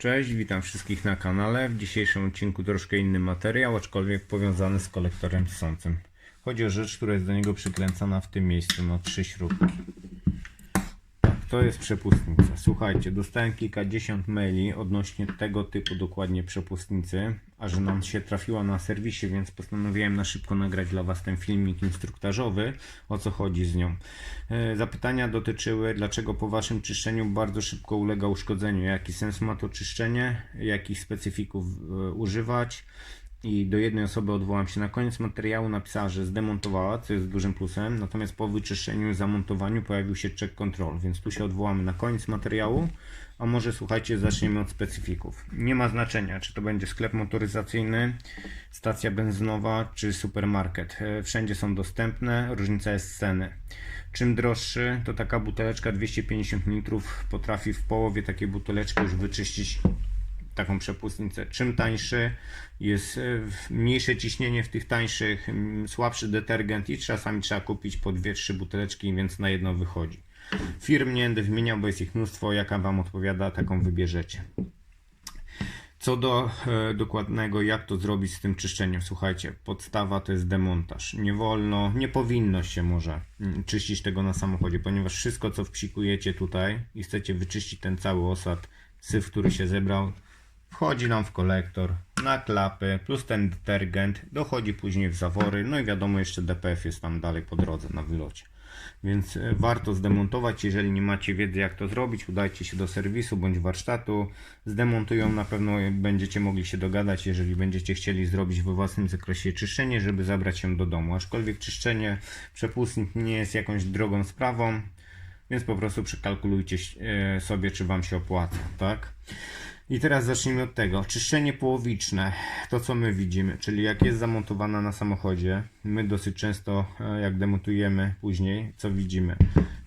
Cześć, witam wszystkich na kanale. W dzisiejszym odcinku troszkę inny materiał, aczkolwiek powiązany z kolektorem ssącym. Chodzi o rzecz, która jest do niego przykręcona w tym miejscu na trzy śrubki. To jest przepustnica. Słuchajcie, dostałem kilkadziesiąt maili odnośnie tego typu dokładnie przepustnicy, a że nam się trafiła na serwisie, więc postanowiłem na szybko nagrać dla Was ten filmik instruktażowy, o co chodzi z nią. E, Zapytania dotyczyły, dlaczego po Waszym czyszczeniu bardzo szybko ulega uszkodzeniu, jaki sens ma to czyszczenie, jakich specyfików e, używać, i do jednej osoby odwołam się na koniec materiału, napisała, że zdemontowała, co jest dużym plusem, natomiast po wyczyszczeniu i zamontowaniu pojawił się check control, więc tu się odwołamy na koniec materiału, a może słuchajcie, zaczniemy od specyfików. Nie ma znaczenia, czy to będzie sklep motoryzacyjny, stacja benzynowa, czy supermarket. E, Wszędzie są dostępne, różnica jest ceny. Czym droższy, to taka buteleczka 250 litrów potrafi w połowie takiej buteleczki już wyczyścić taką przepustnicę. Czym tańszy, jest e, mniejsze ciśnienie w tych tańszych, słabszy detergent i czasami trzeba kupić po dwie, trzy buteleczki, więc na jedno wychodzi. Firm nie będę wymieniał, bo jest ich mnóstwo. Jaka Wam odpowiada, taką wybierzecie. Co do e, dokładnego, jak to zrobić z tym czyszczeniem, słuchajcie, podstawa to jest demontaż. Nie wolno, nie powinno się może mm, czyścić tego na samochodzie, ponieważ wszystko, co wpsikujecie tutaj i chcecie wyczyścić ten cały osad, syf, który się zebrał, wchodzi nam w kolektor, na klapy, plus ten detergent, dochodzi później w zawory, no i wiadomo, jeszcze DPF jest tam dalej po drodze na wylocie. Więc e, warto zdemontować, jeżeli nie macie wiedzy jak to zrobić, udajcie się do serwisu bądź warsztatu, zdemontują, na pewno będziecie mogli się dogadać, jeżeli będziecie chcieli zrobić we własnym zakresie czyszczenie, żeby zabrać się do domu. Aczkolwiek czyszczenie przepustnik nie jest jakąś drogą sprawą, więc po prostu przekalkulujcie e, sobie, czy Wam się opłaca, tak? I teraz zacznijmy od tego. Czyszczenie połowiczne, to co my widzimy, czyli jak jest zamontowana na samochodzie, my dosyć często e, jak demontujemy później, co widzimy?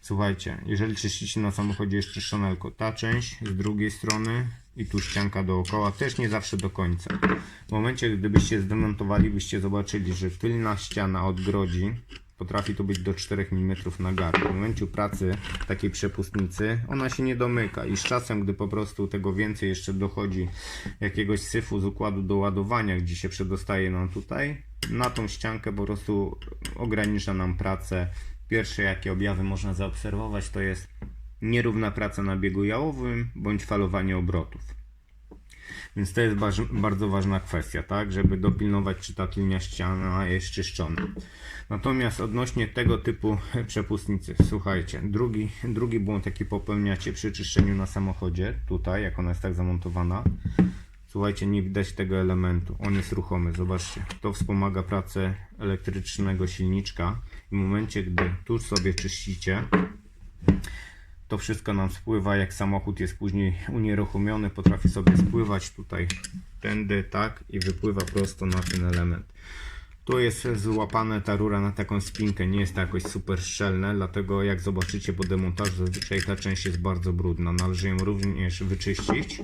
Słuchajcie, jeżeli czyścicie na samochodzie jest czyszczona tylko ta część, z drugiej strony i tu ścianka dookoła, też nie zawsze do końca. W momencie, gdybyście zdemontowali, byście zobaczyli, że tylna ściana odgrodzi potrafi to być do 4 mm na garb. W momencie pracy takiej przepustnicy ona się nie domyka i z czasem, gdy po prostu tego więcej jeszcze dochodzi jakiegoś syfu z układu do ładowania, gdzie się przedostaje nam tutaj, na tą ściankę po prostu ogranicza nam pracę. Pierwsze jakie objawy można zaobserwować to jest nierówna praca na biegu jałowym bądź falowanie obrotów. Więc to jest bardzo ważna kwestia, tak, żeby dopilnować, czy ta tylnia ściana jest czyszczona. Natomiast odnośnie tego typu przepustnicy, słuchajcie, drugi, drugi błąd, jaki popełniacie przy czyszczeniu na samochodzie, tutaj, jak ona jest tak zamontowana, słuchajcie, nie widać tego elementu, on jest ruchomy, zobaczcie, to wspomaga pracę elektrycznego silniczka. I w momencie, gdy tu sobie czyścicie, to wszystko nam spływa, jak samochód jest później unieruchomiony, potrafi sobie spływać tutaj tędy, tak, i wypływa prosto na ten element. Tu jest złapane ta rura na taką spinkę, nie jest to jakoś super szczelne, dlatego jak zobaczycie po demontażu, zazwyczaj ta część jest bardzo brudna. Należy ją również wyczyścić.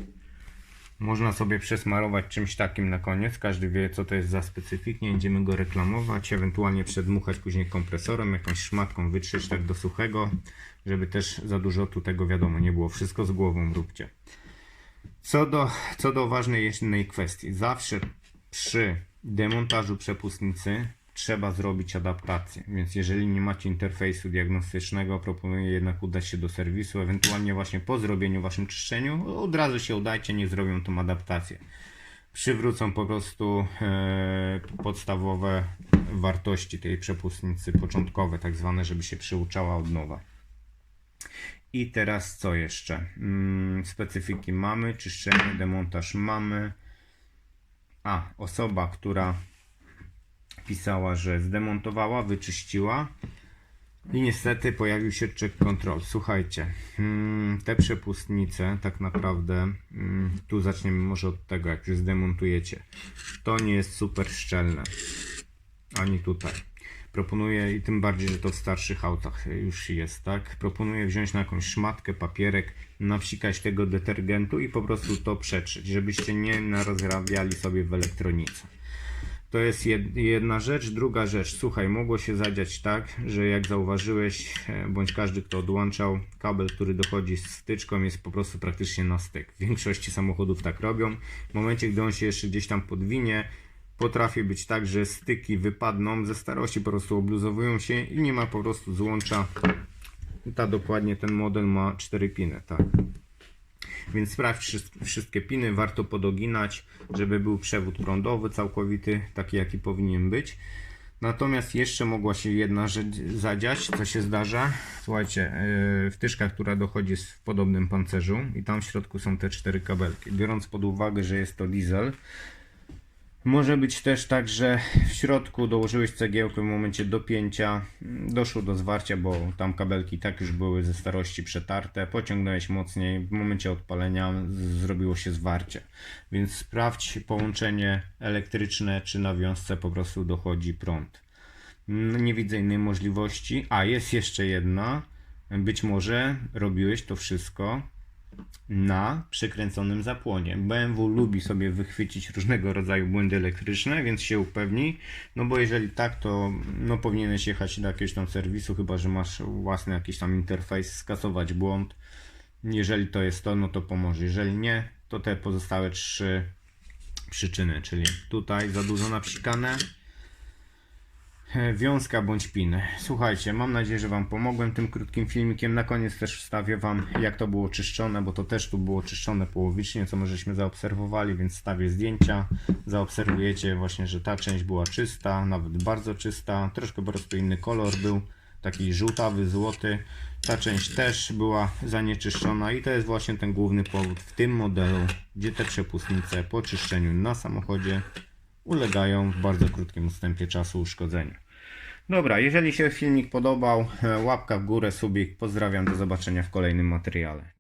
Można sobie przesmarować czymś takim na koniec, każdy wie co to jest za specyfik, nie będziemy go reklamować, ewentualnie przedmuchać później kompresorem, jakąś szmatką wytrzeć tak do suchego, żeby też za dużo tu tego wiadomo nie było, wszystko z głową róbcie. Co do, co do ważnej jednej kwestii, zawsze przy demontażu przepustnicy trzeba zrobić adaptację, więc jeżeli nie macie interfejsu diagnostycznego, proponuję jednak udać się do serwisu, ewentualnie właśnie po zrobieniu waszym czyszczeniu, od razu się udajcie, nie zrobią tą adaptację. Przywrócą po prostu e, podstawowe wartości tej przepustnicy, początkowe tak zwane, żeby się przyuczała od nowa. I teraz co jeszcze? Mm, specyfiki mamy, czyszczenie, demontaż mamy. A, osoba, która pisała, że zdemontowała, wyczyściła i niestety pojawił się check control. Słuchajcie, mm, te przepustnice tak naprawdę, mm, tu zaczniemy może od tego, jak już zdemontujecie. To nie jest super szczelne. Ani tutaj. Proponuję, i tym bardziej, że to w starszych autach już jest, tak? Proponuję wziąć na jakąś szmatkę, papierek, napsikać tego detergentu i po prostu to przetrzeć, żebyście nie narozrabiali sobie w elektronice. To jest jed- jedna rzecz. Druga rzecz, słuchaj, mogło się zadziać tak, że jak zauważyłeś, e, bądź każdy, kto odłączał, kabel, który dochodzi z wtyczką, jest po prostu praktycznie na styk. W większości samochodów tak robią. W momencie, gdy on się jeszcze gdzieś tam podwinie, potrafi być tak, że styki wypadną ze starości, po prostu obluzowują się i nie ma po prostu złącza. Ta dokładnie ten model ma 4 piny, tak. Więc sprawdź wszyst- wszystkie piny, warto podoginać, żeby był przewód prądowy całkowity, taki jaki powinien być. Natomiast jeszcze mogła się jedna rzecz zadziać, co się zdarza. Słuchajcie, yy, wtyczka, która dochodzi w podobnym pancerzu i tam w środku są te cztery kabelki. Biorąc pod uwagę, że jest to diesel, może być też tak, że w środku dołożyłeś cegiełkę w momencie dopięcia, doszło do zwarcia, bo tam kabelki tak już były ze starości przetarte, pociągnąłeś mocniej, w momencie odpalenia zrobiło się zwarcie. Więc sprawdź połączenie elektryczne, czy na wiązce po prostu dochodzi prąd. Nie widzę innej możliwości. A jest jeszcze jedna. Być może robiłeś to wszystko na przykręconym zapłonie. BMW lubi sobie wychwycić różnego rodzaju błędy elektryczne, więc się upewni. No bo jeżeli tak, to no powinieneś jechać do jakiegoś tam serwisu, chyba że masz własny jakiś tam interfejs, skasować błąd. Jeżeli to jest to, no to pomoże. Jeżeli nie, to te pozostałe trzy przyczyny, czyli tutaj za dużo napsikane, Wiązka bądź pin. Słuchajcie, mam nadzieję, że Wam pomogłem tym krótkim filmikiem. Na koniec też wstawię Wam, jak to było czyszczone, bo to też tu było czyszczone połowicznie, co my żeśmy zaobserwowali, więc wstawię zdjęcia. Zaobserwujecie właśnie, że ta część była czysta, nawet bardzo czysta. Troszkę po prostu inny kolor był, taki żółtawy, złoty. Ta część też była zanieczyszczona i to jest właśnie ten główny powód w tym modelu, gdzie te przepustnice po czyszczeniu na samochodzie ulegają w bardzo krótkim odstępie czasu uszkodzeniu. Dobra, jeżeli się filmik podobał, e, łapka w górę, subik. Pozdrawiam, do zobaczenia w kolejnym materiale.